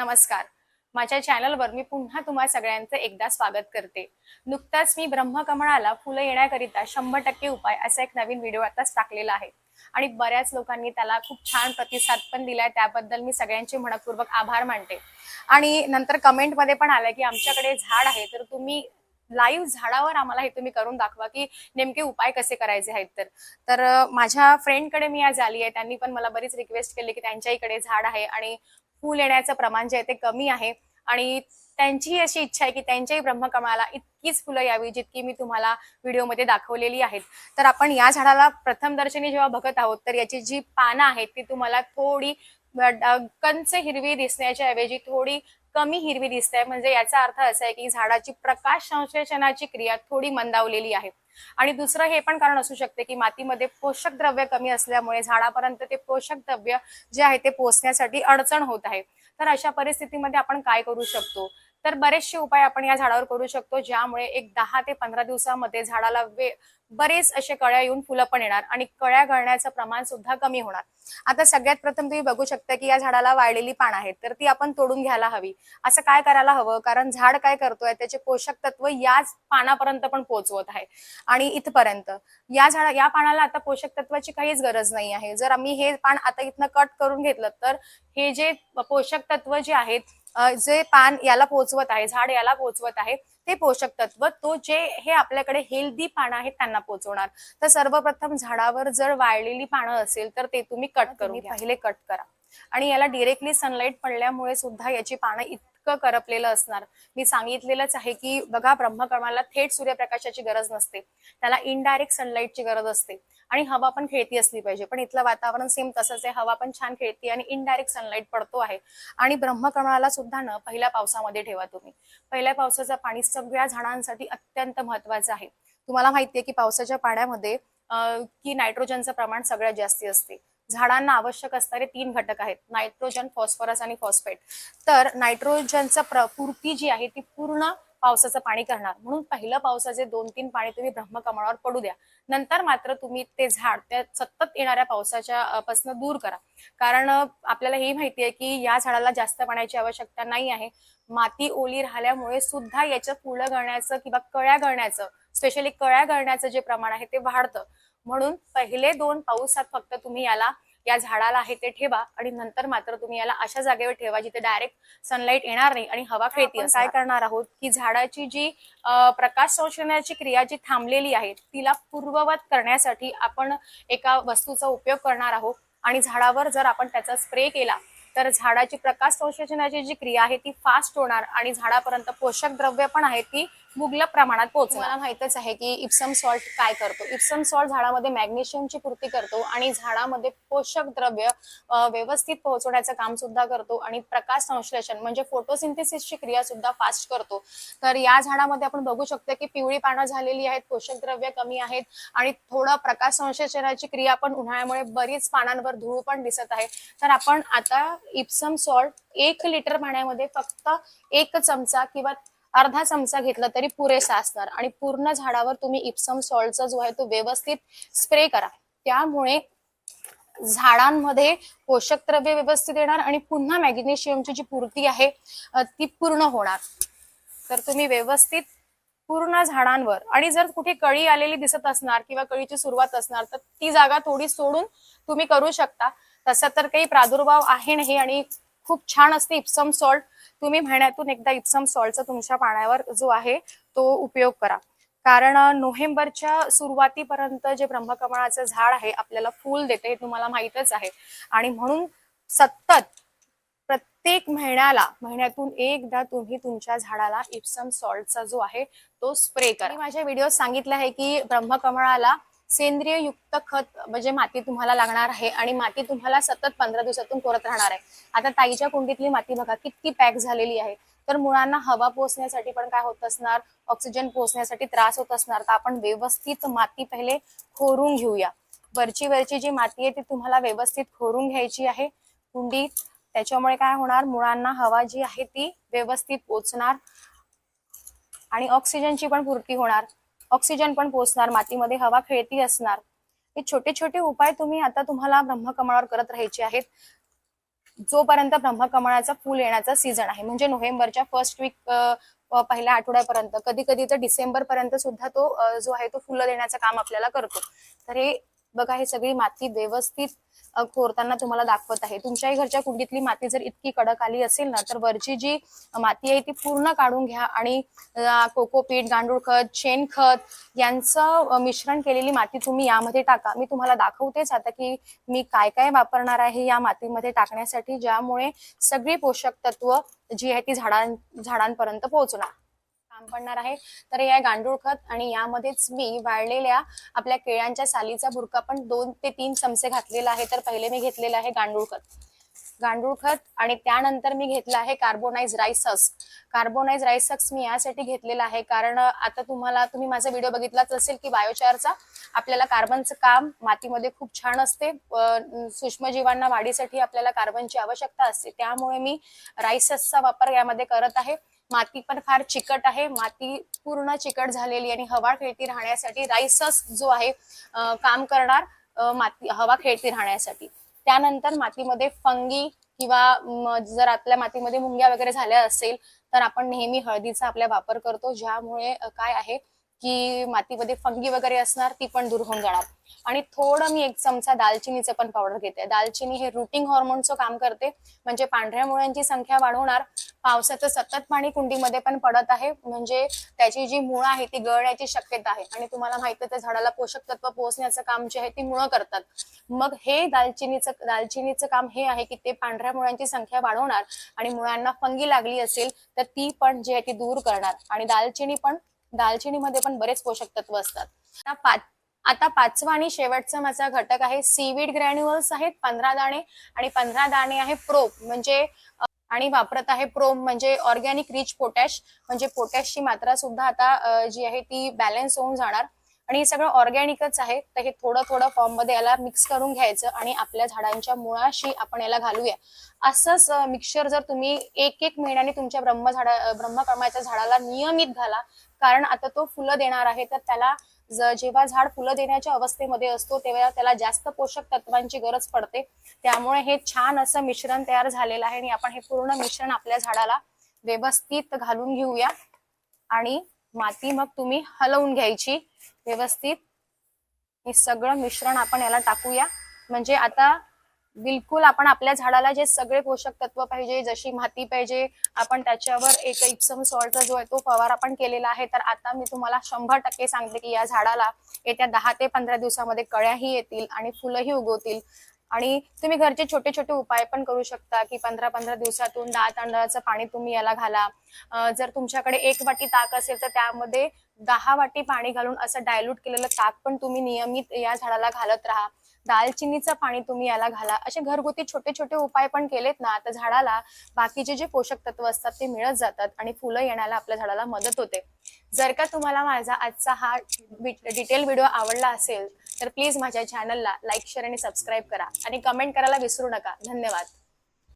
नमस्कार. माझ्या चॅनलवर मी पुन्हा तुम्हा सगळ्यांचं एकदा स्वागत करते. नुकताच मी ब्रह्मकमळाला फुलं येण्याकरिता शंभर टक्के उपाय असा एक नवीन व्हिडिओ आताच टाकलेला आहे. आणि बऱ्याच लोकांनी त्याला खूप छान प्रतिसाद पण दिलाय त्याबद्दल मी सगळ्यांचे मनपूर्वक आभार मानते. आणि नंतर कमेंटमध्ये पण आलं की आमच्याकडे झाड आहे तर तुम्ही लाईव्ह झाडावर आम्हाला हे तुम्ही करून दाखवा की नेमके उपाय कसे करायचे आहेत तर. तर माझ्या फ्रेंडकडे मी आज आली आहे त्यांनी पण मला बरीच रिक्वेस्ट केली की त्यांच्या इकडे झाड आहे आणि फूल येण्याचं प्रमाण जे आहे ते कमी आहे. आणि त्यांचीही अशी इच्छा आहे की त्यांच्याही ब्रह्मकमळाला इतकीच फुलं यावी जितकी मी तुम्हाला व्हिडिओमध्ये दाखवलेली आहेत. तर आपण या झाडाला प्रथम दर्शनी जेव्हा बघत आहोत तर याची जी पानं आहेत ती तुम्हाला थोडी कंच हिरवी दिसण्याच्या ऐवजी थोडी कमी हिरवी दिसते म्हणजे याचा अर्थ असा आहे की झाडाची प्रकाश संश्लेषणाची क्रिया थोडी मंदावलेली आहे. आणि दुसरं हे पण कारण असू शकते की मातीमध्ये पोषक द्रव्य कमी असल्यामुळे झाडापर्यंत ते पोषक द्रव्य जे आहे ते पोचण्यासाठी अडचण होत आहे. तर अशा परिस्थितीमध्ये आपण काय करू शकतो? तर बरेचसे उपाय आपण या झाडावर करू शकतो ज्यामुळे एक दहा ते पंधरा दिवसामध्ये झाडाला वे बरेच असे कळ्या येऊन फुलं पण येणार आणि कळ्या गळण्याचं प्रमाण सुद्धा कमी होणार. आता सगळ्यात प्रथम तुम्ही बघू शकता की या झाडाला वाळलेली पान आहेत तर ती आपण तोडून घ्यायला हवी. असं काय करायला हवं? कारण झाड काय करतोय त्याचे पोषक तत्व याच पानापर्यंत पण पोहोचवत आहे. आणि इथपर्यंत या झाडा या पानाला आता पोषक तत्वाची काहीच गरज नाही आहे. जर आम्ही हे पान आता इथनं कट करून घेतलं तर हे जे पोषक तत्व जे आहेत जे पान याला पोहोचवत आहे झाड याला पोहोचवत आहे ते पोषक तत्व तो जे हे आपल्याकडे हेल्दी पानं आहेत त्यांना पोहोचवणार तर सर्वप्रथम झाडावर जर वाळलेली पानं असेल तर ते तुम्ही कट करून. पहिले कट करा आणि याला डिरेक्टली सनलाईट पडल्यामुळे सुद्धा याची पानं इतकं करपलेलं असणार. मी सांगितलेलंच आहे की बघा ब्रह्मकर्माला थेट सूर्यप्रकाशाची गरज नसते. त्याला इनडायरेक्ट सनलाईटची गरज असते. आणि हवा पण खेळती असली पाहिजे. पण इथलं वातावरण सेम तसंच आहे. हवा पण छान खेळती आणि इनडायरेक्ट सनलाईट पडतो आहे. आणि ब्रह्मकर्माला सुद्धा न पहिल्या पावसामध्ये ठेवा तुम्ही. पहिल्या पावसाचं पाणी सगळ्या झाडांसाठी अत्यंत महत्वाचं आहे. तुम्हाला माहितीये की पावसाच्या पाण्यामध्ये की नायट्रोजनचं प्रमाण सगळ्यात जास्ती असते. झाडांना आवश्यक असणारे तीन घटक आहेत नायट्रोजन फॉस्फरस आणि फॉस्फेट तर नायट्रोजनचं प्र पूर्ती जी आहे ती पूर्ण पावसाचं पाणी करणार. म्हणून पहिलं पावसाचे दोन तीन पाणी तुम्ही ब्रह्मकमळावर पडू द्या. नंतर मात्र तुम्ही ते झाड त्या सतत येणाऱ्या पावसाच्या पासून दूर करा. कारण आपल्याला हे माहिती आहे की या झाडाला जास्त पाण्याची आवश्यकता नाही आहे. माती ओली राहिल्यामुळे सुद्धा याचं फुलं गळण्याचं किंवा कळ्या गळण्याचं स्पेशली कळ्या गळण्याचं जे प्रमाण आहे ते वाढतं. म्हणून पहिले दोन पाऊसात फक्त तुम्ही याला या झाडाला आहे ते ठेवा आणि नंतर मात्र तुम्ही याला अशा जागेवर ठेवा जिथे डायरेक्ट सनलाईट येणार नाही आणि हवा खेळती काय करणार आहोत की झाडाची जी प्रकाश संश्लेषणाची क्रिया जी थांबलेली आहे तिला पूर्ववत करण्यासाठी आपण एका वस्तूचा उपयोग करणार आहोत. आणि झाडावर जर आपण त्याचा स्प्रे केला तर झाडाची प्रकाश संश्लेषणाची जी क्रिया आहे ती फास्ट होणार आणि झाडापर्यंत पोषक द्रव्य पण आहे ती मुबलक प्रमाणात पोहोचणार मला माहितच आहे की इप्सम सॉल्ट काय करतो? इप्सम सॉल्ट झाडामध्ये मॅग्नेशियमची पूर्ती करतो आणि झाडामध्ये पोषक द्रव्य व्यवस्थित पोहोचवण्याचं काम सुद्धा करतो आणि प्रकाश संश्लेषण म्हणजे फोटोसिंथेसिसची क्रिया सुद्धा फास्ट करतो. तर या झाडामध्ये आपण बघू शकतो की पिवळी पानं झालेली आहेत पोषक द्रव्य कमी आहेत आणि थोडं प्रकाश संश्लेषणाची क्रिया पण उन्हाळ्यामुळे बरीच पानांवर धूळ पण दिसत आहे. तर आपण आता इप्सम सॉल्ट एक लिटर पाण्यामध्ये फक्त एक चमचा किंवा अर्धा चमचा घेतला तरी पुरेसा असणार. आणि पूर्ण झाडावर तुम्ही इप्सम सॉल्टचा जो आहे तो व्यवस्थित स्प्रे करा. त्यामुळे झाडांमध्ये पोषक द्रव्य व्यवस्थित येणार आणि पुन्हा मॅग्नेशियमची जी पूर्ती आहे ती पूर्ण होणार. तर तुम्ही व्यवस्थित पूर्ण झाडांवर आणि जर कुठे कळी आलेली दिसत असणार किंवा कळीची सुरुवात असणार तर ती जागा थोडी सोडून तुम्ही करू शकता. तसा तर काही प्रादुर्भाव आहे नाही आणि खूप छान असते इप्सम सॉल्ट. तुम्ही महिन्यातून एकदा इप्सम सॉल्टचा तुमच्या पाण्यावर जो आहे तो उपयोग करा. कारण नोव्हेंबरच्या सुरुवातीपर्यंत जे ब्रह्मकमळाचं झाड आहे आपल्याला फूल देते हे तुम्हाला माहीतच आहे. आणि म्हणून सतत प्रत्येक महिन्याला महिन्यातून एकदा तुम्ही तुमच्या झाडाला इप्सम सॉल्टचा जो आहे तो स्प्रे करा. माझ्या व्हिडिओ सांगितलं आहे की ब्रह्मकमळाला सेंद्रिय युक्त खत म्हणजे माती तुम्हाला लागणार आहे आणि माती तुम्हाला सतत पंधरा दिवसातून करत राहणार आहे. आता ताईच्या कुंडीतली माती बघा किती पॅक झालेली आहे. तर मुळांना हवा पोचण्यासाठी पण काय होत असणार? ऑक्सिजन पोचण्यासाठी त्रास होत असणार. तर आपण व्यवस्थित माती पहिले खोरून घेऊया. वरची वरची जी माती आहे ती तुम्हाला व्यवस्थित खोरून घ्यायची आहे. कुंडीत त्याच्यामुळे काय होणार? मुळांना हवा जी आहे ती व्यवस्थित पोचणार आणि ऑक्सिजनची पण पूर्ती होणार. ऑक्सिजन पण पोहोचणार मातीमध्ये हवा खेळती असणार. हे छोटे छोटे उपाय तुम्ही आता तुम्हाला ब्रह्मकमळावर करत राहायचे आहेत. जोपर्यंत ब्रह्मकमळाचा फुल येण्याचा सीझन आहे म्हणजे नोव्हेंबरच्या फर्स्ट वीक पहिल्या आठवड्यापर्यंत कधी कधी तर डिसेंबर पर्यंत सुद्धा तो जो आहे तो फुलं देण्याचं काम आपल्याला करतो. तर हे बघा हे सगळी माती व्यवस्थित कोरताना तुम्हाला दाखवत आहे. तुमच्याही घरच्या कुंडीतली माती जर इतकी कडक आली असेल ना तर वरची जी माती आहे ती पूर्ण काढून घ्या आणि कोकोपीठ कोकोपीट गांडूळ खत शेणखत यांचं मिश्रण केलेली माती तुम्ही यामध्ये टाका. मी तुम्हाला दाखवतेच आता की मी काय काय वापरणार आहे या मातीमध्ये टाकण्यासाठी ज्यामुळे सगळी पोषक तत्व जी आहे ती झाडां झाडांपर्यंत पोहोचणार. काम पडणार आहे. तर या गांडूळ खत आणि यामध्येच मी वाळलेल्या आपल्या केळ्यांच्या सालीचा बुरका पण दोन ते तीन चमचे घातलेला आहे. तर पहिले मी घेतलेलं आहे गांडूळ खत गांडूळ खत आणि त्यानंतर मी घेतलं आहे कार्बोनाइज राईसस कार्बोनाइज राईसक्स मी यासाठी घेतलेला आहे कारण आता तुम्हाला तुम्ही माझा व्हिडिओ बघितलाच असेल की बायोचारचा आपल्याला कार्बनचं काम मातीमध्ये खूप छान असते. सूक्ष्मजीवांना वाढीसाठी आपल्याला कार्बनची आवश्यकता असते. त्यामुळे मी राईससचा वापर यामध्ये करत आहे. माती पण फार चिकट आहे. माती पूर्ण चिकट झालेली आणि हवा खेळती राहण्यासाठी राईसस जो आहे काम करणार माती हवा खेळती राहण्यासाठी. त्यानंतर मातीमध्ये फंगी किंवा जर आपल्या मातीमध्ये मुंग्या वगैरे झाल्या असेल तर आपण नेहमी हळदीचा आपल्या वापर करतो. ज्यामुळे काय आहे की मातीमध्ये फंगी वगैरे असणार ती पण दूर होऊन जाणार. आणि थोडं मी एक चमचा दालचिनीचं पण पावडर घेते. दालचिनी हे रुटिंग हॉर्मोनचं काम करते. म्हणजे पांढऱ्या मुळ्यांची संख्या वाढवणार. पावसाचं सतत पाणी कुंडीमध्ये पण पडत आहे. म्हणजे त्याची जी मुळं आहे ती गळण्याची शक्यता आहे. आणि तुम्हाला माहिती आहे त्या झाडाला पोषक तत्व पोहोचण्याचं काम जे आहे ती मुळं करतात. मग हे दालचिनीचं दालचिनीचं काम हे आहे की ते पांढऱ्या मुळ्यांची संख्या वाढवणार. आणि मुळांना फंगी लागली असेल तर ती पण जी आहे ती दूर करणार. आणि दालचिनी पण दालचिनीमध्ये पण बरेच पोषक तत्व असतात. आता पाच आता पाचवा आणि शेवटचा माझा घटक आहे सीवीड ग्रॅन्युअल्स आहेत पंधरा दाणे आणि पंधरा दाणे आहे प्रोप म्हणजे आणि वापरत आहे प्रोम म्हणजे ऑर्गॅनिक रिच पोटॅश म्हणजे पोटॅशची मात्रा सुद्धा आता जी आहे ती बॅलन्स होऊन जाणार. आणि हे सगळं ऑर्गॅनिकच आहे तर हे थोडं थोडं फॉर्ममध्ये याला मिक्स करून घ्यायचं आणि आपल्या झाडांच्या मुळाशी आपण याला घालूया. असंच मिक्सचर जर तुम्ही एक एक महिन्याने तुमच्या ब्रह्म झाडा ब्रह्मकर्माच्या झाडाला नियमित घाला कारण आता तो फुलं देणार आहे तर त्याला ज- जेव्हा झाड फुलं देण्याच्या अवस्थेमध्ये असतो तेव्हा त्याला जास्त पोषक तत्वांची गरज पडते. त्यामुळे हे छान असं मिश्रण तयार झालेलं आहे आणि आपण हे पूर्ण मिश्रण आपल्या झाडाला व्यवस्थित घालून घेऊया. आणि माती मग तुम्ही हलवून घ्यायची व्यवस्थित. हे सगळं मिश्रण आपण याला टाकूया. म्हणजे आता बिलकुल आपण आपल्या झाडाला जे सगळे पोषक तत्व पाहिजे जशी माती पाहिजे आपण त्याच्यावर एक इप्सम सॉल्टचा जो आहे तो फवार आपण केलेला आहे. तर आता मी तुम्हाला शंभर टक्के सांगते की या झाडाला येत्या दहा ते पंधरा दिवसामध्ये कळ्याही येतील आणि फुलंही उगवतील. आणि तुम्ही घरचे छोटे छोटे उपाय पण करू शकता की पंधरा पंधरा दिवसातून दहा तांदळाचं पाणी तुम्ही याला घाला. जर तुमच्याकडे एक वाटी ताक असेल तर त्यामध्ये दहा वाटी पाणी घालून असं डायल्यूट केलेलं ताक पण तुम्ही नियमित या झाडाला घालत राहा. दालचिनीचं पाणी तुम्ही याला घाला. असे घरगुती छोटे छोटे उपाय पण केलेत ना तर झाडाला बाकीचे जे पोषक तत्व असतात ते मिळत जातात आणि फुलं येण्याला आपल्या झाडाला मदत होते. जर का तुम्हाला माझा आजचा हा डिटेल व्हिडिओ आवडला असेल तर प्लीज माझ्या चॅनलला लाईक शेअर आणि सबस्क्राईब करा. आणि कमेंट करायला विसरू नका. धन्यवाद.